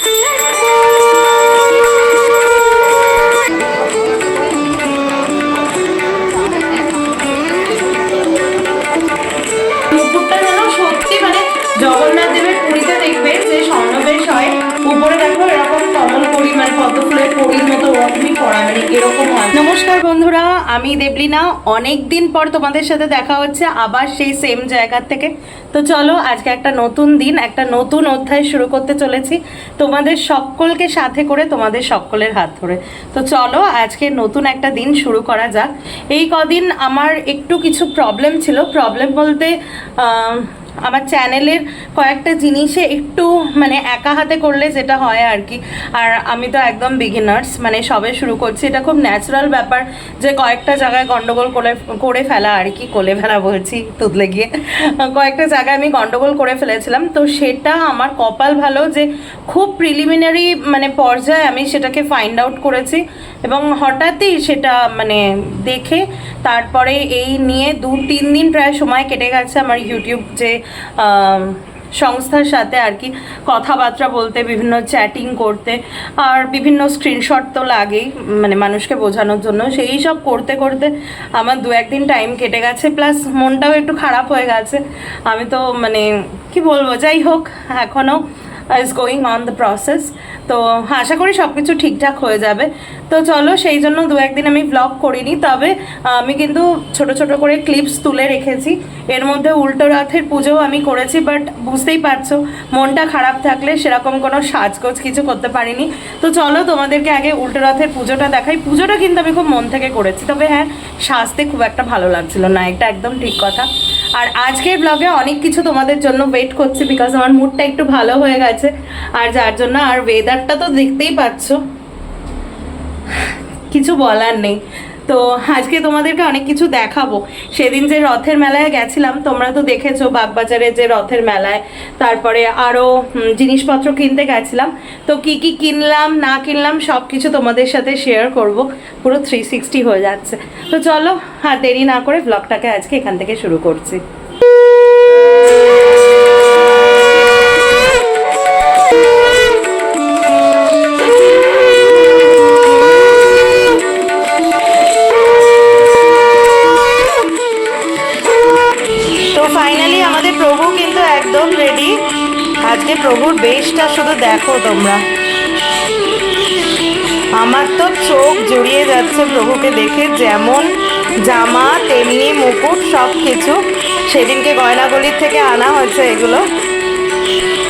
Hey! অনেক দিন পর তোমাদের সাথে দেখা হচ্ছে, আবার সেই সেম জায়গার থেকে। তো চলো, আজকে একটা নতুন দিন, একটা নতুন অধ্যায় শুরু করতে চলেছি। তোমাদের সকলকে সাথে করে তোমাদের সকলের হাত ধরে। তো চলো, আজকে নতুন একটা দিন শুরু করা যাক। এই কদিন আমার একটু কিছু প্রবলেম ছিল। প্রবলেম বলতে আমার চ্যানেলের কয়েকটা জিনিসে একটু মানে একা হাতে করলে যেটা হয় আর কি। আর আমি তো একদম বিগিনার্স মানে সবে শুরু করছি। এটা খুব ন্যাচারাল ব্যাপার যে কয়েকটা জায়গায় গন্ডগোল করে করে ফেলা আর কি, কোলে ফেলা বলছি তুতলে গিয়ে। কয়েকটা জায়গায় আমি গন্ডগোল করে ফেলেছিলাম। তো সেটা আমার কপাল ভালো যে খুব প্রিলিমিনারি মানে পর্যায়ে আমি সেটাকে ফাইন্ড আউট করেছি এবং হঠাৎই সেটা মানে দেখে তারপরে এই নিয়ে দু তিন দিন প্রায় সময় কেটে গেছে আমার ইউটিউব যে সংস্থার সাথে আর কি কথাবার্তা বলতে, বিভিন্ন চ্যাটিং করতে, আর বিভিন্ন স্ক্রিনশট তো লাগেই মানে মানুষকে বোঝানোর জন্য। সেই সব করতে করতে আমার দু একদিন টাইম কেটে গেছে প্লাস মনটাও একটু খারাপ হয়ে গেছে। আমি তো মানে কি বলব, যাই হোক এখনও is going on the process তো আশা করি সব কিছু ঠিকঠাক হয়ে যাবে। তো চলো, সেই জন্য দু একদিন আমি ব্লগ করিনি, তবে আমি কিন্তু ছোট ছোট করে ক্লিপস তুলে রেখেছি। এর মধ্যে উল্টো রথের পুজোও আমি করেছি বাট বুঝতেই পারছ, মনটা খারাপ থাকলে সেরকম কোনো সাজগোজ কিছু করতে পারিনি। তো চলো, তোমাদেরকে আগে উল্টো রথের পুজোটা দেখাই। পুজোটা কিন্তু আমি খুব মন থেকে করেছি, তবে হ্যাঁ সাজতে খুব একটা ভালো লাগছিল না, এটা একদম ঠিক কথা। আর আজকের ব্লগে অনেক কিছু তোমাদের জন্য ওয়েট করছি বিকজ আমার মুডটা একটু ভালো হয়ে গেছে। আর যার জন্য আর ওয়েদারটা তো দেখতেই পাচ্ছ। কিছু বলার নেই। তো আজকে তোমাদেরকে অনেক কিছু দেখাবো। সেদিন যে রথের মেলায় গেছিলাম, তোমরা তো দেখেছ বাগবাজারে যে রথের মেলায়। তারপরে আরও জিনিসপত্র কিনতে গেছিলাম। তো কি কি কিনলাম, না কিনলাম সব কিছু তোমাদের সাথে শেয়ার করব। পুরো থ্রি সিক্সটি হয়ে যাচ্ছে। তো চলো, আর দেরি না করে ব্লগটাকে আজকে এখান থেকে শুরু করছি। বেশটা শুধু দেখো তোমরা। আমার তো চোখ জড়িয়ে যাচ্ছে প্রভুকে দেখে, যেমন জামা, তেমনি মুকুট সব কিছু সেদিনকে গয়নাগলির থেকে আনা হয়েছে এগুলো।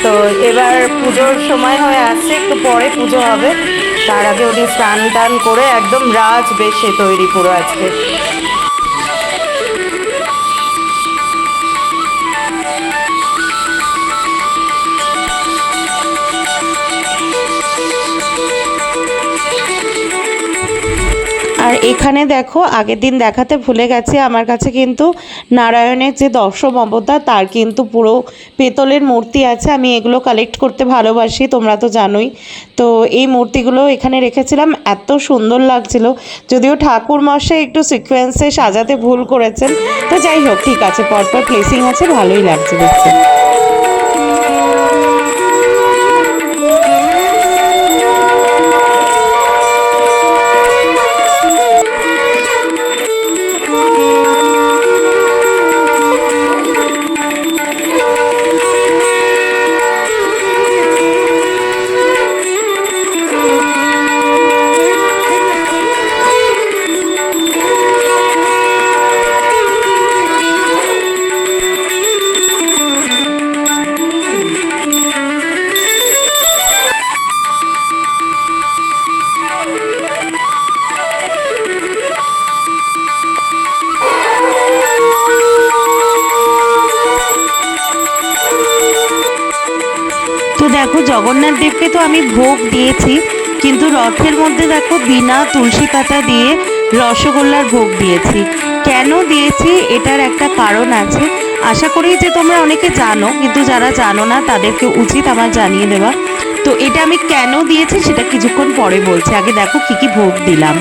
তো এবার পুজোর সময় হয়ে আসছে, একটু পরে পুজো হবে। তার আগে উনি স্নান টান করে একদম রাজ বেশে তৈরি পুরো আজকে। আর এখানে দেখো, আগের দিন দেখাতে ভুলে গেছি, আমার কাছে কিন্তু নারায়ণের যে দশম অবতার, তার কিন্তু পুরো পেতলের মূর্তি আছে, আমি এগুলো কালেক্ট করতে ভালোবাসি, তোমরা তো জানোই। তো এই মূর্তিগুলো এখানে রেখেছিলাম, এত সুন্দর লাগছিল, যদিও ঠাকুর মশাই একটু সিকোয়েন্সে সাজাতে ভুল করেছেন। তো যাই হোক, ঠিক আছে, পরপর প্লেসিং আছে, ভালোই লাগছে দেখতে। জগন্নাথ দেবকে তো আমি ভোগ দিয়েছি, কিন্তু রথের মধ্যে দেখো বিনা তুলসী পাতা দিয়ে রসগোল্লার ভোগ দিয়েছি। কেন দিয়েছি? এটার একটা কারণ আছে। আশা করি যে তোমরা অনেকে জানো, কিন্তু যারা জানো না, তাদেরকে উচিত আমার জানিয়ে দেওয়া। তো এটা আমি কেন দিয়েছি সেটা কিছুক্ষণ পরে বলছি। আগে দেখো কি কি ভোগ দিলাম।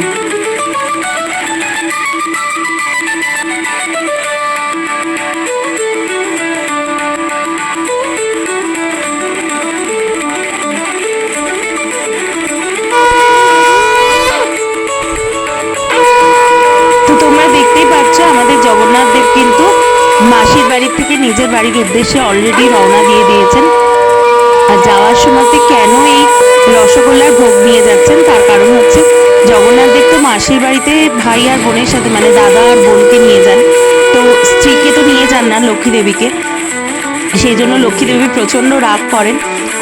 নিজের বাড়ির উদ্দেশ্যে অলরেডি রওনা দিয়ে দিয়েছেন। আর যাওয়ার সময়তে কেন এই রসগোল্লার ভোগ নিয়ে যাচ্ছেন? তার কারণ হচ্ছে জগন্নাথ দেব তো মাসির বাড়িতে ভাই আর বোনের সাথে মানে দাদা আর বোনকে নিয়ে যান। তো স্ত্রীকে তো নিয়ে যান না লক্ষ্মী দেবীকে। সেই জন্য লক্ষ্মী দেবী প্রচণ্ড রাগ করেন।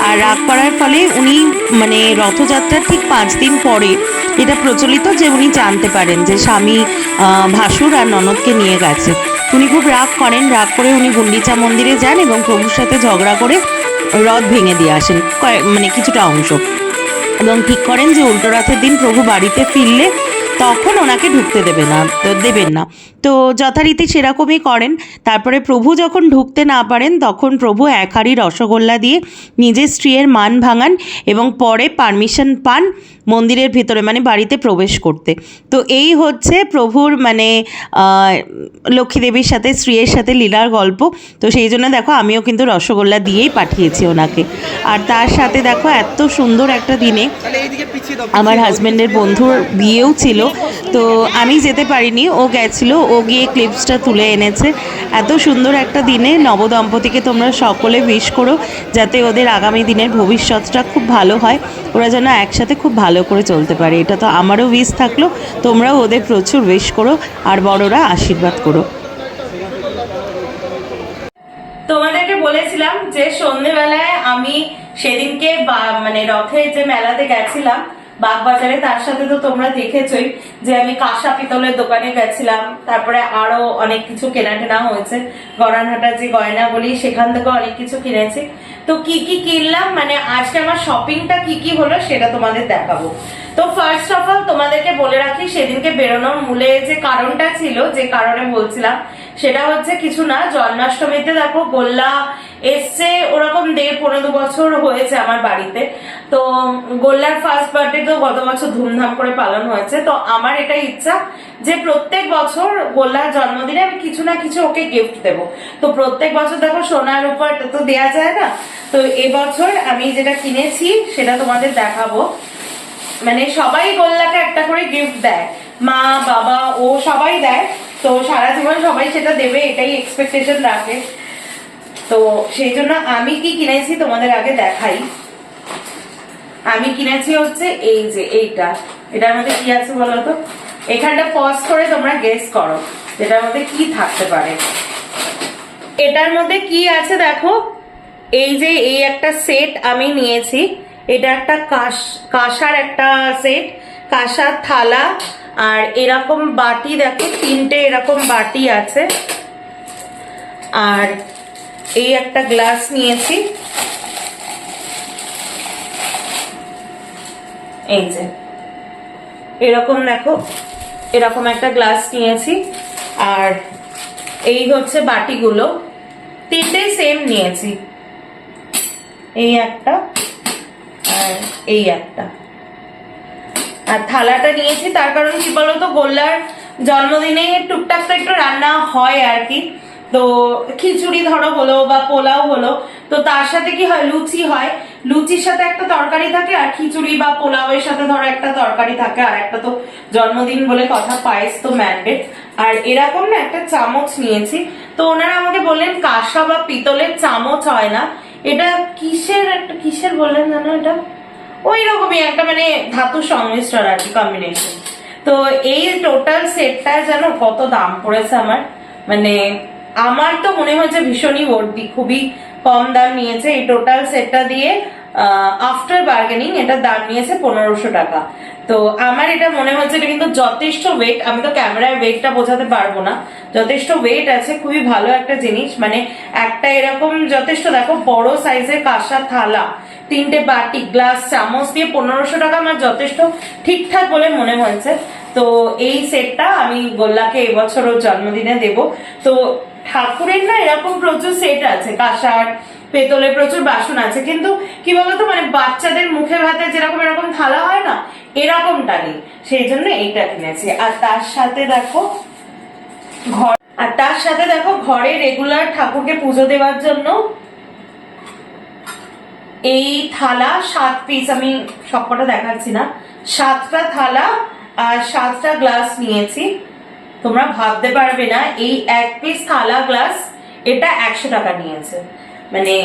আর রাগ করার ফলে উনি মানে রথযাত্রার ঠিক পাঁচ দিন পরে এটা প্রচলিত যে উনি জানতে পারেন যে স্বামী ভাসুর আর ননদকে নিয়ে গেছে। উনি খুব রাগ করেন, রাগ করে উনি গুন্ডিচা মন্দিরে যান এবং প্রভুর সাথে ঝগড়া করে রথ ভেঙে দিয়ে আসেন মানে কিছুটা অংশ। এবং ঠিক করেন যে উল্টো রাতের দিন প্রভু বাড়িতে ফিরলে তখন ওনাকে ঢুকতে দেবে না তো দেবেন না। তো যথারীতি সেরকমই করেন। তারপরে প্রভু যখন ঢুকতে না পারেন তখন প্রভু এক হাঁড়ি রসগোল্লা দিয়ে নিজের স্ত্রীর মান ভাঙান এবং পরে পারমিশন পান মন্দিরের ভিতরে মানে বাড়িতে প্রবেশ করতে। তো এই হচ্ছে প্রভুর মানে আহ, লক্ষ্মী দেবীর সাথে স্ত্রীর সাথে লীলার গল্প। তো সেই জন্য দেখো আমিও কিন্তু রসগোল্লা দিয়েই পাঠিয়েছি ওনাকে। আর তার সাথে দেখো এত সুন্দর একটা দিনে আমার হাজব্যান্ডের বন্ধুর বিয়েও ছিল। তো আমি যেতে পারিনি, ও গেছিল, ও গিয়ে ক্লিপসটা তুলে এনেছে। এত সুন্দর একটা দিনে নবদম্পতিকে তোমরা সকলে উইশ করো, যাতে ওদের আগামী দিনের ভবিষ্যৎটা খুব ভালো হয়। ওরা যেন একসাথে খুব ভালো করে চলতে পারে। এটা তো আমারও উইশ থাকল, তোমরাও ওদের প্রচুর উইশ করো, আর বড়রা আশীর্বাদ করো। তোমাদেরকে বলেছিলাম যে সন্ধেবেলায় আমি সেদিনকে মানে রথের যে মেলাতে গেছিলাম বাগবাজারে, তার সাথে তো তোমরা দেখেছই যে আমি কাঁসা পিতলের দোকানে গেছিলাম। তারপরে আরও অনেক কিছু কেনা টেনা হয়েছে। গড়ানহাটার যে গয়না বলি সেখান থেকে অনেক কিছু কিনেছি। তো কি কি কিনলাম? মানে আজকে আমার শপিংটা কি কি হলো সেটা তোমাদের দেখাবো। তো ফার্স্ট অফ অল তোমাদেরকে বলে রাখি, সেদিনকে বেরোনোর মূলে যে কারণটা ছিল, যে কারণে বলছিলাম সেটা হচ্ছে কিছু না, জন্মাষ্টমীতে দেখো গোল্লা এসছে, ওরকম দেড় পনেরো বছর হয়েছে আমার বাড়িতে। তো গোল্লার ফার্স্ট বার্থডে তো গত বছর ধুমধাম করে পালন হয়েছে। তো আমার এটা ইচ্ছা যে প্রত্যেক বছর গোল্লার জন্মদিনে আমি কিছু না কিছু ওকে গিফট দেব। তো প্রত্যেক বছর দেখো সোনার উপর তো দেয়া যায় না। তো এবছর আমি যেটা কিনেছি সেটা তোমাদের দেখাবো। মানে সবাই গোল্লাকে একটা করে গিফট দেয়। মা, বাবা, ও সবাই দেয়। তো সারা জীবন সবাই সেটা দেবে, এটাই এক্সপেকটেশন রাখে তো সেই জন্য আমি কি কিনেছি তোমাদের আগে দেখাই। আমি কিনেছি হচ্ছে এই যে এইটা। এটার মধ্যে কি আছে বলো তো? এখানটা পজ করে তোমরা গেস করো এটার মধ্যে কি থাকতে পারে। এটার মধ্যে কি আছে দেখো? এই যে এই একটা সেট আমি নিয়েছি। এটা একটা কাশ, কাঁসার একটা সেট কাঁসার থালা আর এরকম বাটি দেখো, তিনটে এরকম বাটি আছে। আর এই একটা গ্লাস নিয়েছি। এই যে, এরকম দেখো, এরকম একটা গ্লাস নিয়েছি। আর এই হচ্ছে বাটিগুলো। তিনটে সেম নিয়েছি। এই একটা আর এই একটা। আর থালাটা নিয়েছি, তার কারণ কি বলতো, গোল্লার জন্মদিনে টুকটাক তো একটু রান্না হয় আর কি। তো খিচুড়ি ধরো হলো বা পোলাও হলো, তো তার সাথে কি হয়, লুচি হয়। লুচির সাথে একটা তরকারি থাকে আর খিচুড়ি বা পোলাওয়ের সাথে ধরো একটা তরকারি থাকে, আর একটা তো জন্মদিন বলে কথা, পায়েস তো ম্যান্ডেট আর এরকম না একটা চামচ নিয়েছি, তো ওনারা আমাকে বললেন, কাঁসা বা পিতলের চামচ হয় না। এটা কিসের একটা, কিসের বললেন জানো এটা? ওই রকমই একটা মানে ধাতু সংমিশ্রণ আর কি কম্বিনেশন তো এই টোটাল সেটটা যেন কত দাম পড়েছে আমার মানে আমার তো মনে হয়েছে ভীষণই ভর্তি খুবই কম দাম নিয়েছে। এই টোটাল সেটটা দিয়ে আফটার বার্গেনিং এটার দাম নিয়েছে পনেরোশো টাকা। তো আমার এটা মনে হচ্ছে এটা কিন্তু যথেষ্ট ওয়েট আমি তো ক্যামেরায় ওয়েটটা বোঝাতে পারব না। যথেষ্ট ওয়েট আছে, খুবই ভালো একটা জিনিস। মানে একটা এরকম যথেষ্ট, দেখো বড় সাইজের কাঁসা থালা তিনটে বাটি, গ্লাস, চামচ দিয়ে পনেরোশো টাকা আমার যথেষ্ট ঠিকঠাক বলে মনে হয়েছে। তো এই সেটটা আমি গোল্লাকে এবছর ওর জন্মদিনে দেব। তো ঠাকুরের না এরকম প্রচুর সেট আছে, কাঁসার পেতলে প্রচুর বাসন আছে। কিন্তু কি বলতো মানে বাচ্চাদের মুখে ভাতে যেরকম এরকম থালা হয় না, এরকমটা নেই। সেই জন্য এইটা কিনেছি। আর তার সাথে দেখো ঘর আর তার সাথে দেখো ঘরে রেগুলার ঠাকুরকে পুজো দেওয়ার জন্য এই থালা, সাত পিস আমি সবকটা দেখাচ্ছি না। সাতটা থালা আর সাতটা গ্লাস নিয়েছি। তোমরা ভাবতে পারবে না, এই এক পিস থালা গ্লাস এটা একশো টাকা নিয়েছে। মানে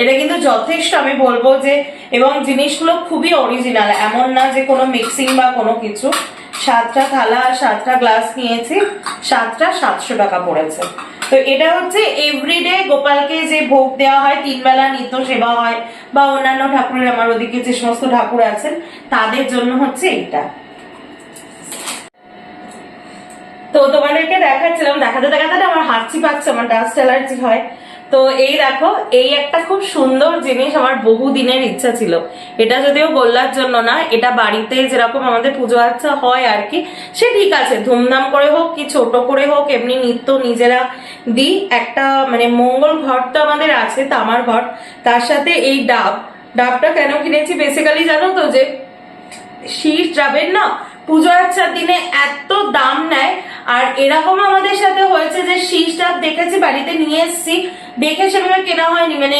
এটা কিন্তু যথেষ্ট, আমি বলব যে, এবং জিনিসগুলো খুবই অরিজিনাল এমন না যে কোনো মিক্সিং বা কোনো কিছু। সাতটা থালা আর সাতটা গ্লাস নিয়েছি। সাতটা সাতশো টাকা পড়েছে। তো এটা হচ্ছে এভরিডে গোপালকে যে ভোগ দেওয়া হয় তিন বেলা নিত্য সেবা হয়, বা অন্যান্য ঠাকুরের আমার ওদিকে যে সমস্ত ঠাকুর আছেন, তাদের জন্য হচ্ছে এটা। তো তোমাদেরকে দেখাচ্ছিলাম, দেখাতে দেখাতে আমার হাঁচি পাচ্ছে, আমার ডাস্ট অ্যালার্জি হয়। তো এই দেখো, এই একটা খুব সুন্দর জিনিস আমার বহু দিনের ইচ্ছা ছিল। এটা যদিও গোল্লার জন্য না, এটা বাড়িতে যেরকম আমাদের পুজো আচ্ছা হয় আর কি, সে ঠিক আছে, ধুমধাম করে হোক কি ছোট করে হোক, এমনি নিত্য নিজেরা দিই। একটা মানে মঙ্গল ঘর তো আমাদের আছে, তামার ঘর তার সাথে এই ডাব। ডাবটা কেন কিনেছি বেসিক্যালি জানো তো যে শীষ যাবেন না পুজো আচ্ছার দিনে এত দাম নেয়। আর এরকম আমাদের সাথে হয়েছে যে শীষ ডাব দেখেছি, বাড়িতে নিয়ে এসেছি। দেখে সেভাবে কেনা হয়নি মানে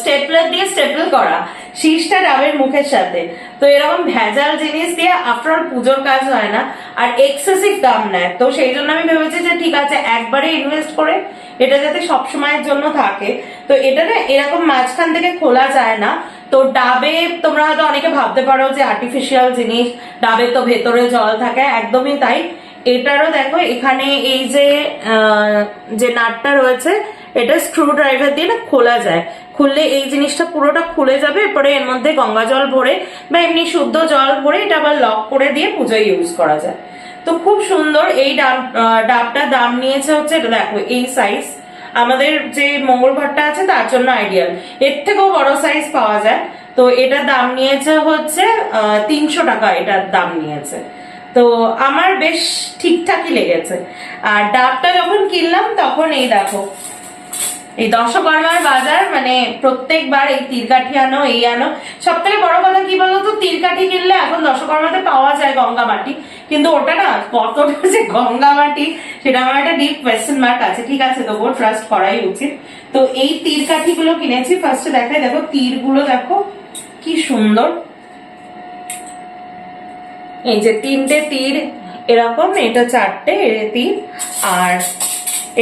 স্টেপলার দিয়ে স্টেপল করা। শীষটা ডাবের মুখের সাথে। তো এরকম ভেজাল জিনিস দিয়ে আফটার পুজোর কাজ হয় না। আর এক্সেসিভ দাম নেয়। তো সেই জন্য আমি ভেবেছি যে ঠিক আছে, একবারে ইনভেস্ট করে এটা যাতে সব সময়ের জন্য থাকে। তো এটা না এরকম মাঝখান থেকে খোলা যায় না। তো ডাবে তোমরা হয়তো অনেকে ভাবতে পারো যে আর্টিফিশিয়াল জিনিস, ডাবে তো ভেতরে জল থাকে, একদমই তাই। এটারও দেখো এখানে এই যে যে নাটটা রয়েছে, এটা স্ক্রু ড্রাইভার দিয়ে না খোলা যায়। খুললে এই জিনিসটা পুরোটা খুলে যাবে, এরপরে এর মধ্যে গঙ্গা জল ভরে বা এমনি শুদ্ধ জল ভরে এটা আবার লক করে দিয়ে পুজোয় ইউজ করা যায়। তো খুব সুন্দর এই ডাব ডাবটা দাম নিয়েছে হচ্ছে এটা দেখো, এই সাইজ আমাদের যে মঙ্গল ঘরটা আছে, তার জন্য আইডিয়াল এর থেকেও বড় সাইজ পাওয়া যায়। তো এটার দাম নিয়েছে হচ্ছে তিনশো টাকা এটার দাম নিয়েছে। তো আমার বেশ ঠিকঠাকই লেগেছে। আর ডাবটা যখন কিনলাম, তখন এই দেখো, এই দশকর্মার বাজার মানে প্রত্যেকবার এই তীরকাঠি আনো, এই আনো। সব থেকে বড় কথা কি বলতো? তীরকাঠি কিনলে এখন দশকর্মাতে পাওয়া যায় গঙ্গা মাটি কিন্তু ওটা না, কতটা যে গঙ্গা মাটি, সেটা আমার একটা ডিপ কোয়েশ্চেন মার্ক আছে, ঠিক আছে, তবুও ট্রাস্ট করাই উচিত। তো এই তীরকাঠি গুলো কিনেছি ফার্স্টে দেখাই, দেখো, তীরগুলো দেখো, কি সুন্দর। এই যে তিনটে তীর, এরকম, এটা চারটে তীর, আর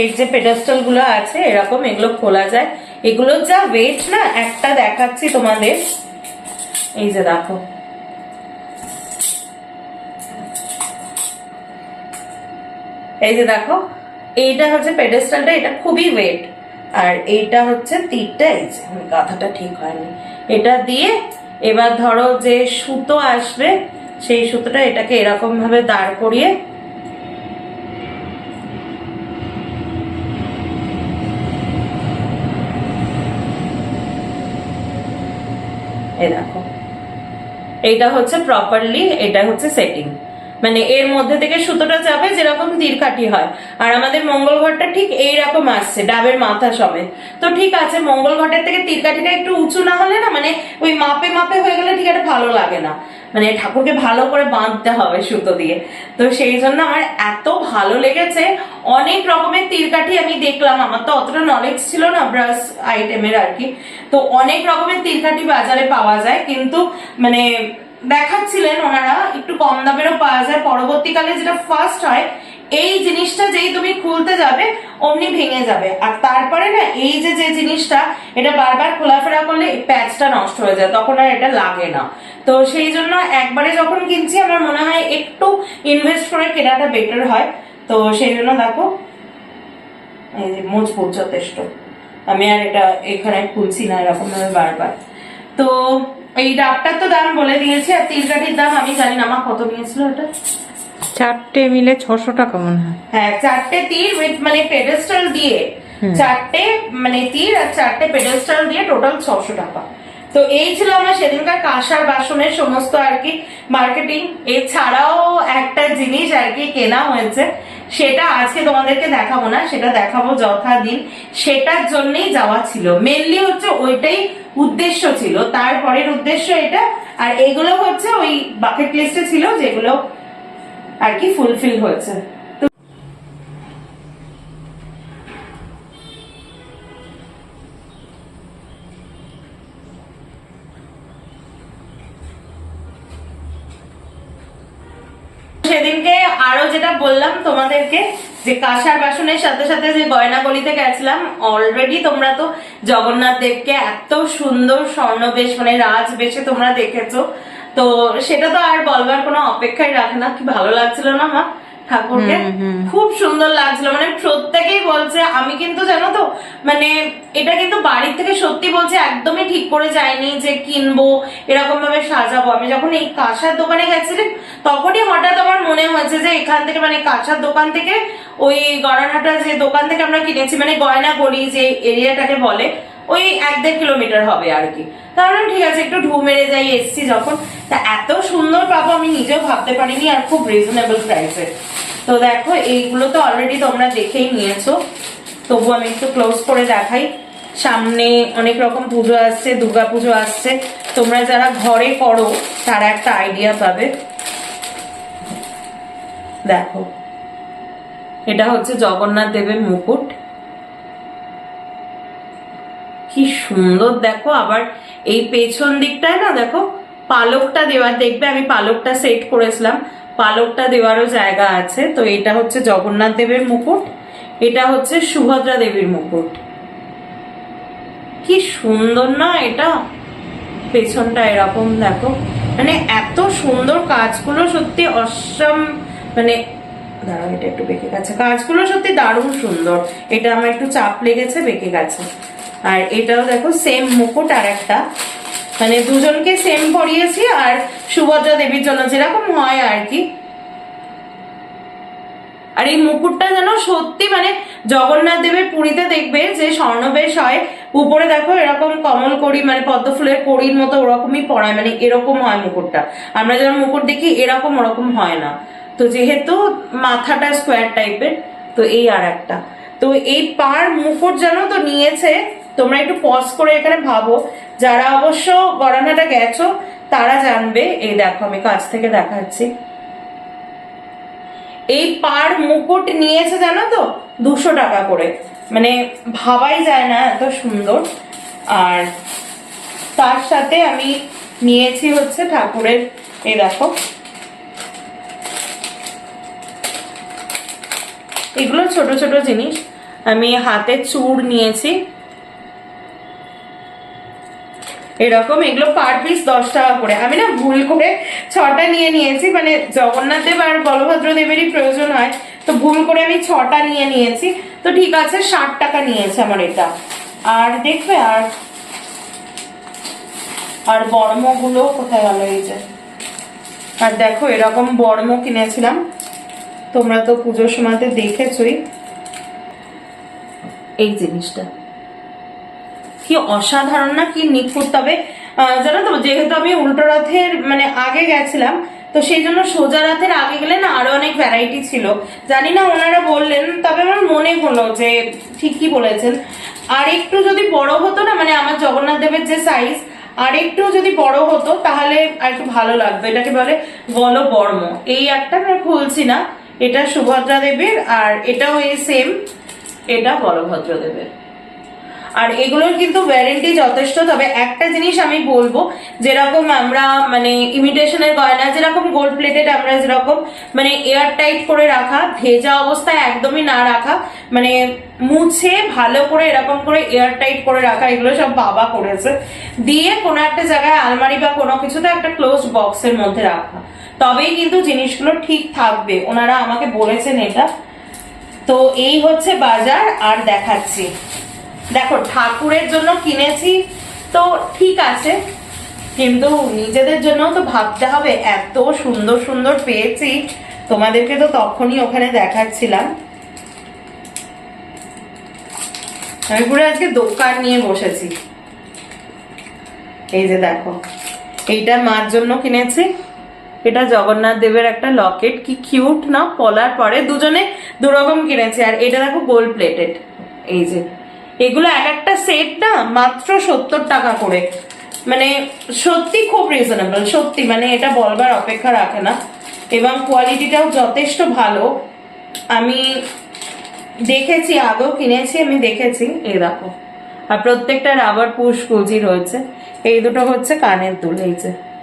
এর যে পেডাস্টালগুলো আছে, এরকম, এগুলো খোলা যায়। এগুলোর যা ওয়েট না, একটা দেখাচ্ছি তোমাদের। এই যে দেখো এই যে দেখো, এইটা হচ্ছে পেডেস্টালটা এটা খুবই ওয়েট আর এইটা হচ্ছে তীরটা, এই যে গাথাটা ঠিক হয়নি। এটা দিয়ে এবার ধরো যে সুতো আসবে, সেই সুতোটা এটাকে এরকম ভাবে দাঁড় করিয়ে এই দেখো। এইটা হচ্ছে প্রপারলি এটা হচ্ছে সেটিং মানে এর মধ্যে থেকে সুতোটা যাবে যেরকম তীরকাঠি হয়। আর আমাদের মঙ্গল ঘরটা ঠিক এইরকম আসছে, ডাবের মাথা সমেত। তো ঠিক আছে, মঙ্গল ঘটের থেকে তীরকাঠিটা একটু উঁচু না হলে না মানে ওই মাপে মাপে হয়ে গেলে ঠিক একটা ভালো লাগে না। মানে ঠাকুরকে ভালো করে বাঁধতে হবে সুতো দিয়ে। তো সেই জন্য আমার এত ভালো লেগেছে, অনেক রকমের তীরকাঠি আমি দেখলাম। আমার তো অতটা নলেজ ছিল না ব্রাশ আইটেমের আর কি। তো অনেক রকমের তীরকাঠি বাজারে পাওয়া যায়, কিন্তু মানে দেখাচ্ছিলেন ওনারা, একটু কম দামেরও পাওয়া যায়। পরবর্তীকালে যেটা ফার্স্ট হয়, এই জিনিসটা যেই তুমি খুলতে যাবে, অমনি ভেঙে যাবে। আর তারপরে না, এই যে যে জিনিসটা, এটা বারবার খোলাফেরা করলে প্যাচটা নষ্ট হয়ে যায়, তখন আর এটা লাগে না। তো সেই জন্য একবারে যখন কিনছি, আমার মনে হয় একটু ইনভেস্ট করে কেনাটা বেটার হয়। তো সেই জন্য দেখো, এই যে মজবুত যথেষ্ট। আমি আর এটা এখানে খুলছি না, এরকম ভাবে বারবার। তো এই ডাবটার তো দাম বলে দিয়েছি আর তিলকাঠির দাম আমি জানি না আমার কত নিয়েছিল ওটা চারটে মিলে ছশো টাকা মনে হয়। হ্যাঁ চারটে তীর উইথ মানে পেডেস্টাল দিয়ে চারটে মানে তীর আর চারটে পেডেস্টাল দিয়ে টোটাল ছশো টাকা। তো এই ছিল আমার সেদিনকার কাঁসার বাসনের সমস্ত আর কি মার্কেটিং এছাড়াও একটা জিনিস আর কি কেনা হয়েছে সেটা আজকে তোমাদেরকে দেখাবো না সেটা দেখাবো যথা দিন সেটার জন্যই যাওয়া ছিল। মেনলি হচ্ছে ওইটাই উদ্দেশ্য ছিল তারপরের উদ্দেশ্য এটা, আর এগুলো হচ্ছে ওই বাকেট লিস্টে ছিল যেগুলো আর কি ফুলফিল হয়েছে। সেদিনকে আরও যেটা তোমাদেরকে যে কাঁসার বাসনের সাথে সাথে যে গয়নাগলিতে গেছিলাম অলরেডি তোমরা তো জগন্নাথ দেবকে এত সুন্দর স্বর্ণবেশ মানে রাজ বেশে তোমরা দেখেছ। তো সেটা তো আর বলবার কোনো অপেক্ষায় রাখে না, কি ভালো লাগছিল না মা? ঠাকুরকে খুব সুন্দর লাগছিল। মানে প্রত্যেকেই বলছে আমি কিন্তু জানো তো মানে এটা কিন্তু বাড়ির থেকে সত্যি বলছে একদমই ঠিক করে যায়নি যে কিনবো এরকম ভাবে সাজাবো। আমি যখন এই কাঁসার দোকানে গেছিলাম তখনই হঠাৎ আমার মনে হয়েছে যে এখান থেকে মানে কাঁসার দোকান থেকে ওই গড়ানহাটা যে দোকান থেকে আমরা কিনেছি মানে গয়না গলি যে এরিয়াটাকে বলে ওই এক দেড় কিলোমিটার হবে আর কি। তাহলে ঠিক আছে, একটু ঢু মেরে যাই, এসছি যখন। তা এত সুন্দর পাবো আমি নিজেও ভাবতে পারিনি, আর খুব রিজনেবল প্রাইসে তো দেখো, এইগুলো তো অলরেডি তোমরা দেখেই নিয়েছো। তবু আমি একটু ক্লোজ করে দেখাই। সামনে অনেক রকম পুজো আসছে, দুর্গা পুজো আসছে। তোমরা যারা ঘরে করো, তারা একটা আইডিয়া পাবে। দেখো, এটা হচ্ছে জগন্নাথ দেবের মুকুট। কি সুন্দর, দেখো, আবার এই পেছন দিকটায় না, দেখো, পালকটা দেওয়ার, দেখবে আমি পালকটা সেট করেছিলাম, পালকটা দেওয়ারও জায়গা আছে, তো এটা হচ্ছে জগন্নাথ দেবের মুকুট, এটা হচ্ছে সুভদ্রা দেবীর মুকুট। কি সুন্দর না এটা? পেছনটা এরকম, দেখো। মানে এত সুন্দর কাজগুলো সত্যি অসম মানে দাঁড়াও, এটা একটু বেঁকে গেছে। কাজগুলো সত্যি দারুণ সুন্দর। এটা আমার একটু চাপ লেগেছে, বেঁকে গেছে। আর এটাও দেখো সেম মুকুট আর একটা। মানে দুজনকে সেম পরিয়েছি আর সুভদ্রা দেবীর জন্য যেরকম হয় আর কি। আর এই মুকুটটা যেন সত্যি মানে জগন্নাথ দেবের পুরীতে দেখবে যে স্বর্ণবেশ হয়। উপরে দেখো এরকম কমল করি মানে পদ্ম ফুলের কড়ির মতো ওরকমই পড়ায় মানে এরকম হয় মুকুটটা। আমরা যখন মুকুট দেখি এরকম ওরকম হয় না। তো যেহেতু মাথাটা স্কোয়ার টাইপের তো এই আর একটা। তো এই পার মুকুট যেন তো নিয়েছে তোমরা একটু পজ করে এখানে ভাবো। যারা অবশ্য গড়ানাটা গেছো, তারা জানবে, এই দেখো আমি কাছ থেকে দেখাচ্ছি। এই পার মুকুট নিয়েছে জানো তো? দুশো টাকা করে। মানে ভাবাই যায় না এত সুন্দর। আর তার সাথে আমি নিয়েছি হচ্ছে ঠাকুরের, এই দেখো। এগুলো ছোট ছোট জিনিস। আমি হাতে চূড় নিয়েছি। এরকম, এগুলো পার পিস দশ টাকা করে। আমি না ভুল করে ছটা নিয়ে নিয়েছি মানে জগন্নাথ দেব আর বলভদ্র দেবেরই প্রয়োজন হয়, তো ভুল করে আমি ছটা নিয়ে নিয়েছি। তো ঠিক আছে, ষাট টাকা নিয়েছে আমার এটা। আর দেখবে আর আর বর্মগুলো কোথায় গেল এই যে? আর দেখো, এরকম বর্ম কিনেছিলাম। তোমরা তো পুজোর সময়তে দেখেছই। এই জিনিসটা। কি অসাধারণ না কি নিখুঁত? তবে জানো তো, যেহেতু আমি উল্টো রথের মানে আগে গেছিলাম, তো সেই জন্য সোজা রথের আগে গেলে না আরও অনেক ভ্যারাইটি ছিল। জানি না ওনারা বললেন, তবে আমার মনে হলো যে ঠিকই বলেছেন। আর একটু যদি বড় হতো না মানে আমার জগন্নাথ দেবের যে সাইজ আর একটু যদি বড় হতো, তাহলে আর একটু ভালো লাগতো। এটাকে বলে গল বর্ম এই একটা আমি খুলছি না। এটা সুভদ্রা দেবের, আর এটাও এই সেম এটা বলভদ্র দেবের আর এগুলোর কিন্তু ওয়ারেন্টি যথেষ্ট, তবে একটা জিনিস আমি বলব, যেরকম আমরা মানে ইমিটেশনের গয়না, যেরকম গোল্ড প্লেটেড আমরা যেরকম মানে এয়ার টাইট করে রাখা, ভেজা অবস্থায় একদমই না রাখা মানে মুছে ভালো করে এরকম করে এয়ার টাইট করে রাখা, এগুলো সব বাবা করেছে। দিয়ে কোনো একটা জায়গায় আলমারি বা কোনো কিছুতে একটা ক্লোজ বক্সের মধ্যে রাখা। তবেই কিন্তু জিনিসগুলো ঠিক থাকবে। ওনারা আমাকে বলেছেন এটা। তো এই হচ্ছে বাজার, আর দেখাচ্ছি। দেখো, ঠাকুরের জন্য কিনেছি তো ঠিক আছে, কিন্তু নিজেদের জন্য তো ভাবতে হবে। এত সুন্দর সুন্দর পেয়েছি, তোমাদেরকে তো তখনই ওখানে দেখাচ্ছিলাম। আমি পুরো আজকে দোকান নিয়ে বসেছি। এই যে দেখো, এইটা মার জন্য কিনেছি। এটা জগন্নাথ দেবের একটা লকেট, কি কিউট না, পলার পরে দুজনে দুরকম কিনেছি। আর এটা দেখো গোল্ড প্লেটেড। এই যে এগুলো এক একটা সেট না মাত্র সত্তর টাকা করে। মানে সত্যি খুব রিজনেবল সত্যি। মানে এটা বলবার অপেক্ষা রাখে না। এবং কোয়ালিটিটাও যথেষ্ট ভালো। আমি দেখেছি, আগেও কিনেছি, আমি দেখেছি। এই দেখো। আর প্রত্যেকটা রাবার পুশ কুচি রয়েছে। এই দুটো হচ্ছে কানের দুল, এই যে।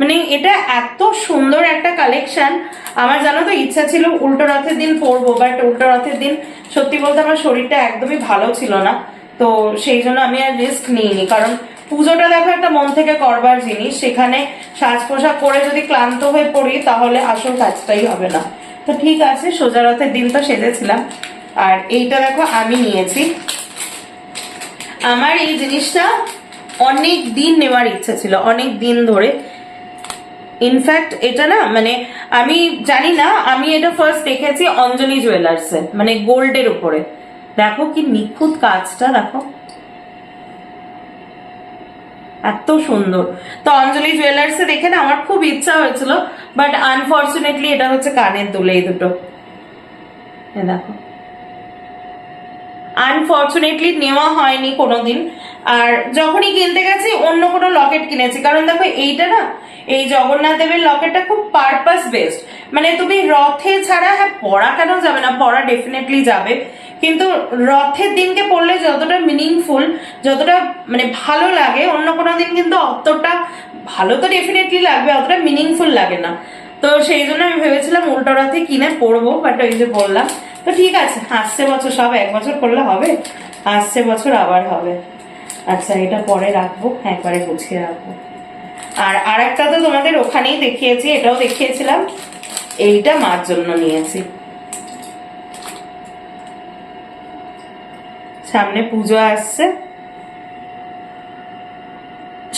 মানে এটা এত সুন্দর একটা কালেকশন আমার জানো তো ইচ্ছা ছিল উল্টো রথের দিন পরবো বাট উল্টো রথের দিন সত্যি বলতে আমার শরীরটা একদমই ভালো ছিল না। তো সেই জন্য আমি আর রিস্ক নিইনি। কারণ পুজোটা দেখো একটা মন থেকে করবার জিনিস। সেখানে সাজ পোশাক পরে যদি ক্লান্ত হয়ে পড়ি, তাহলে আসল কাজটাই হবে না। তো ঠিক আছে, সোজা রথের দিন তো সেজেছিলাম। আর এইটা দেখো আমি নিয়েছি। আমার এই জিনিসটা অনেক দিন নেওয়ার ইচ্ছা ছিল। অনেক দিন ধরে ইনফ্যাক্ট এটা না মানে আমি জানি না, আমি এটা ফার্স্ট দেখেছি অঞ্জলি জুয়েলার্সে মানে গোল্ডের উপরে। দেখো কি নিখুঁত কাজটা, দেখো। এত সুন্দর। তো অঞ্জলি জুয়েলার্সে দেখে না আমার খুব ইচ্ছা হয়েছিল বাট আনফর্চুনেটলি এটা হচ্ছে কানের দুলে এই দুটো দেখো। আনফর্চুনেটলি নেওয়া হয়নি কোনোদিন। আর যখনই কিনতে গেছি, অন্য কোনো লকেট কিনেছি। কারণ দেখো, এইটা না, এই জগন্নাথ দেবের লকেটটা খুব পারপাস বেসড মানে তুমি রথে ছাড়া হ্যাঁ পড়া কেন যাবে না? পড়া ডেফিনেটলি যাবে। কিন্তু রথের দিনকে পড়লে যতটা মিনিংফুল যতটা মানে ভালো লাগে, অন্য কোনো দিন কিন্তু অতটা ভালো তো ডেফিনেটলি লাগবে, অতটা মিনিংফুল লাগে না। তো সেই জন্য আমি ভেবেছিলাম উল্টো রথে কিনে পড়ব বাট ওই যে বললাম। তো ঠিক আছে, আসছে বছর সব, এক বছর করলে হবে, আসছে বছর আবার হবে। আচ্ছা এটা পরে রাখব, একবারে গুছিয়ে রাখব। আর আরেকটা তো তোমাদের ওখানেই দেখিয়েছি, এটাও দেখিয়েছিলাম। এইটা মার জন্য নিয়েছি। সামনে পুজো আসছে।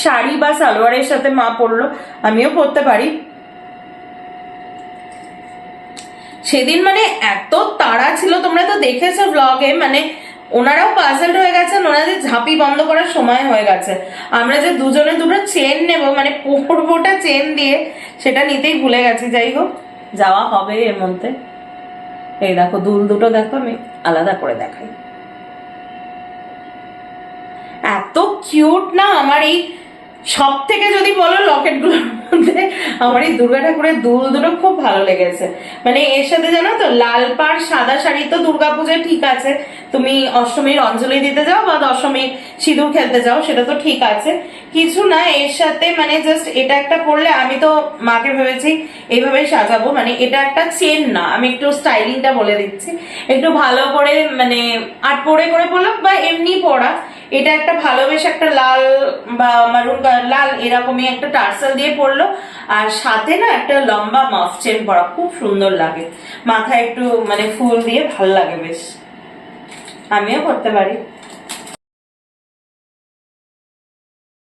শাড়ি বা সালোয়ারের সাথে মা পরলো, আমিও পরতে পারি। সেদিন মানে এত তাড়া ছিল, তোমরা তো দেখেছ ব্লগে মানে ওনারাও পাজেল হয়ে গেছেন, ওনাদের ঝাঁপি বন্ধ করার সময় হয়ে গেছে। আমরা যে দুজনে দুটো চেন নেব মানে পরবোটা চেন দিয়ে, সেটা নিতেই ভুলে গেছি। যাই হোক, যাওয়া হবে এর মধ্যে। এই দেখো, দুল দুটো দেখো, আমি আলাদা করে দেখাই। এত কিউট না, আমার এই সব থেকে যদি বলো লকেটগুলোর মধ্যে আমার এই দুর্গা ঠাকুরের দুল দুটো খুব ভালো লেগেছে। মানে এর সাথে জানো তো, লাল পাড়, সাদা শাড়ি তো দুর্গা পুজোয় ঠিক আছে। তুমি অষ্টমীর অঞ্জলি দিতে যাও বা দশমীর সিঁদুর খেলতে যাও, সেটা তো ঠিক আছে। কিছু না, এর সাথে মানে জাস্ট এটা একটা পরলে আমি তো মাকে ভেবেছি এইভাবে সাজাবো। মানে এটা একটা চেন না, আমি একটু স্টাইলিংটা বলে দিচ্ছি। একটু ভালো করে মানে আট পরে করে পড়লাম বা এমনি পড়া এটা একটা ভালোবেসে একটা লাল বা মারুন লাল এরকমই একটা টার্সেল দিয়ে পড়ল আর সাথে না একটা লম্বা মাফ চেন পরা, খুব সুন্দর লাগে। মাথায় একটু মানে ফুল দিয়ে ভালো লাগে বেশ। আমিও করতে পারি।